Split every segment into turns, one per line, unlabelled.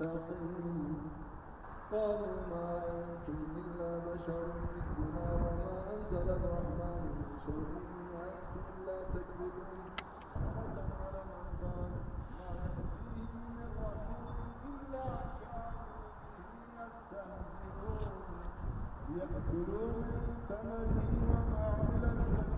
مستقيم قالوا ما أنتم إلا بشر مثلنا وما أنزل الرحمن من شيء إن أنتم إلا تكذبون حسرة على من ما يأتيهم من رسول إلا كانوا يستهزئون يأكلوا من ثمره وما عمل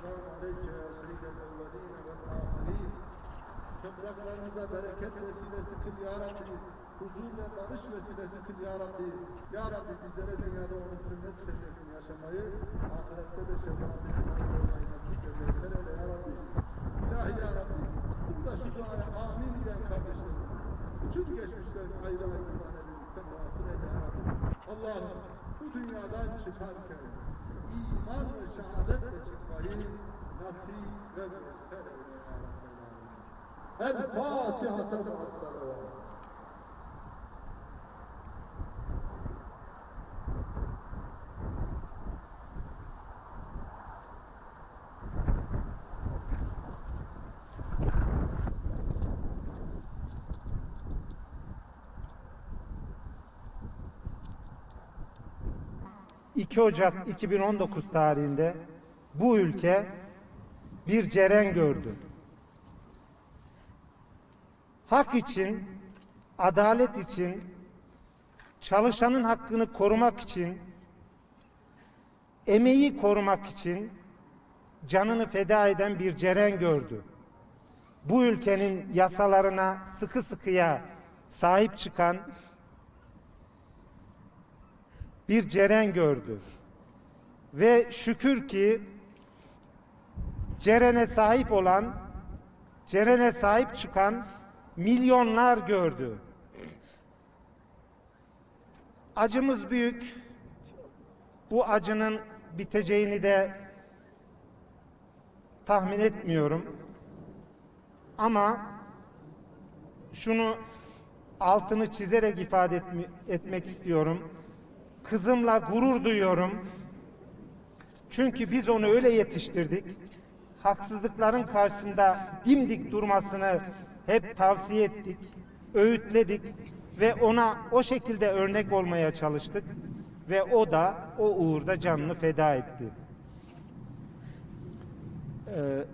selam aleyke ya seyyidel evvelin ve ahirin. Topraklarımıza bereket vesilesi kıl ya Rabbi. Huzur ve barış vesilesi kıl ya Rabbi. Ya Rabbi bizlere dünyada onun sünnet seviyesini yaşamayı, ahirette de şefaatini olmayı nasip ve mesele eyle ya Rabbi. İlahi ya Rabbi. Burada şu duaya amin diyen kardeşlerim. Bütün geçmişlerini ayrı ayrı iman edilmişse muhasır eyle ya Rabbi. Allah'ım bu dünyadan çıkarken iman ve şehadetle çıkmayı nasip ve müessere eyle ya Rabbel Alemin. El Fatiha-te muassara
...2 Ocak 2019 tarihinde bu ülke bir ceren gördü. Hak için, adalet için, çalışanın hakkını korumak için, emeği korumak için canını feda eden bir ceren gördü. Bu ülkenin yasalarına sıkı sıkıya sahip çıkan bir ceren gördü. Ve şükür ki Ceren'e sahip olan, Ceren'e sahip çıkan milyonlar gördü. Acımız büyük. Bu acının biteceğini de tahmin etmiyorum. Ama şunu altını çizerek ifade etmek istiyorum. Kızımla gurur duyuyorum. Çünkü biz onu öyle yetiştirdik. Haksızlıkların karşısında dimdik durmasını hep tavsiye ettik, öğütledik ve ona o şekilde örnek olmaya çalıştık ve o da o uğurda canını feda etti. Ee,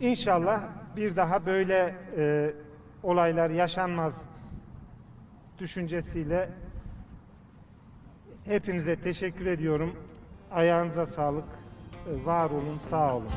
İnşallah bir daha böyle e, olaylar yaşanmaz düşüncesiyle hepinize teşekkür ediyorum. Ayağınıza sağlık. Var olun, sağ olun.